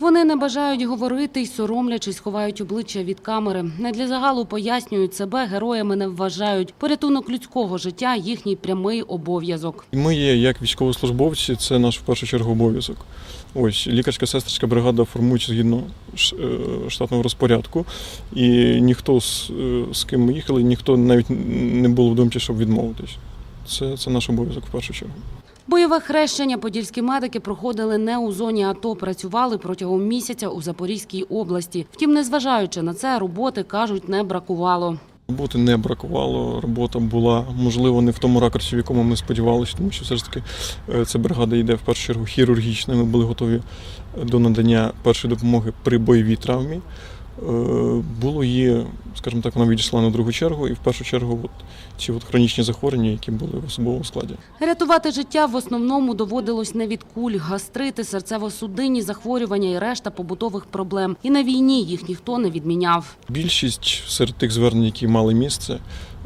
Вони не бажають говорити й соромлячись, ховають обличчя від камери. Не для загалу пояснюють себе, героями не вважають. Порятунок людського життя їхній прямий обов'язок. Ми є як військовослужбовці, це наш в першу чергу обов'язок. Ось лікарська сестрська бригада формується згідно е, штатного розпорядку, і ніхто з, е, з ким ми їхали, ніхто навіть не було в думці, щоб відмовитись. Це, це наш обов'язок в першу чергу. Бойове хрещення подільські медики проходили не у зоні АТО, працювали протягом місяця у Запорізькій області. Втім, незважаючи на це, роботи кажуть не бракувало. Роботи не бракувало, робота була, можливо, не в тому ракурсі, в якому ми сподівалися, тому що все ж таки е, ця бригада йде в першу чергу хірургічна. Ми були готові до надання першої допомоги при бойовій травмі. Е, Було її, скажімо так, вона відійшла на другу чергу, і в першу чергу от ці от хронічні захворювання, які були в особовому складі. Рятувати життя в основному доводилось не від куль, гастрити, серцево-судинні захворювання і решта побутових проблем. І на війні їх ніхто не відміняв. Більшість серед тих звернень, які мали місце,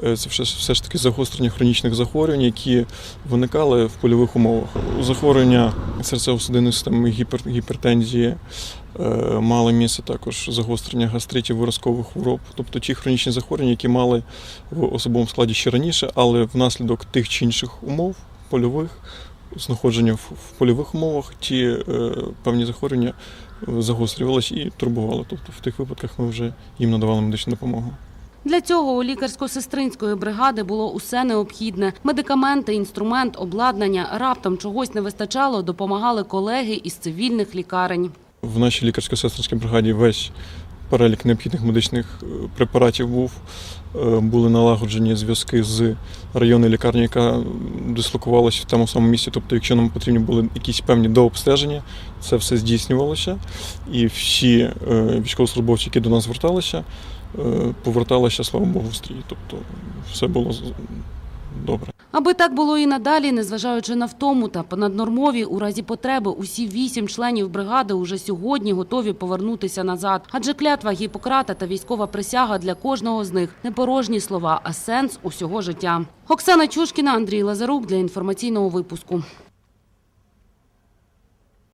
е, це все, все ж таки загострення хронічних захворювань, які виникали в польових умовах. Захворювання серцево-судинної системи, гіпер, гіпертензії, е, мали місце також загострення гастритів, виразкових хвороб, тобто ті хронічні захворювання, які мали в особовому складі ще раніше, але внаслідок тих чи інших умов польових. Знаходження в, в польових умовах ті е, певні захворювання е, загострювалися і турбували. Тобто в тих випадках ми вже їм надавали медичну допомогу. Для цього у лікарсько-сестринської бригади було усе необхідне: медикаменти, інструмент, обладнання. Раптом чогось не вистачало, допомагали колеги із цивільних лікарень. В нашій лікарсько-сестринській бригаді весь перелік необхідних медичних е, препаратів був. Е, Були налагоджені зв'язки з районною лікарні, яка дислокувалася в тому самому місці. Тобто, якщо нам потрібні були якісь певні дообстеження, це все здійснювалося. І всі е, військовослужбовці, які до нас зверталися, поверталися, слава Богу, в стрій. Тобто все було добре. Аби так було і надалі, незважаючи на втому та понаднормові, у разі потреби усі вісім членів бригади уже сьогодні готові повернутися назад. Адже клятва Гіппократа та військова присяга для кожного з них не порожні слова, а сенс усього життя. Оксана Чушкіна, Андрій Лазарук для інформаційного випуску.